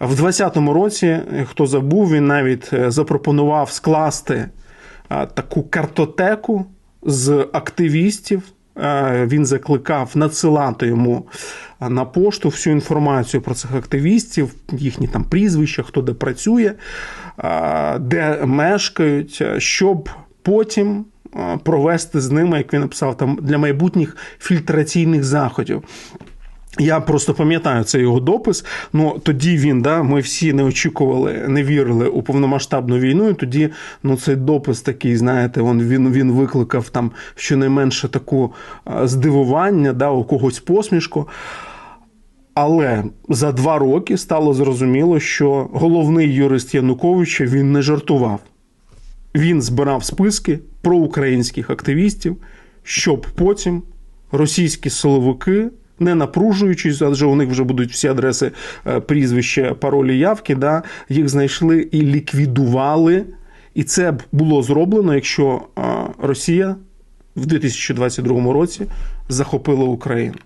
В 2020 році, е, хто забув, він навіть е, запропонував скласти е, таку картотеку з активістів. Він закликав надсилати йому на пошту всю інформацію про цих активістів, їхні там прізвища, хто де працює, де мешкають, щоб потім провести з ними, як він написав, там для майбутніх фільтраційних заходів. Я просто пам'ятаю цей його допис. Ну тоді він, да, ми всі не очікували, не вірили у повномасштабну війну. І тоді ну, цей допис такий, знаєте, він, він, він викликав там щонайменше таку здивування, да, у когось посмішку. Але за два роки стало зрозуміло, що головний юрист Януковича він не жартував. Він збирав списки проукраїнських активістів, щоб потім російські силовики, не напружуючись, адже у них вже будуть всі адреси, е, прізвища, паролі, явки, да, їх знайшли і ліквідували. І це б було зроблено, якщо е, Росія в 2022 році захопила Україну.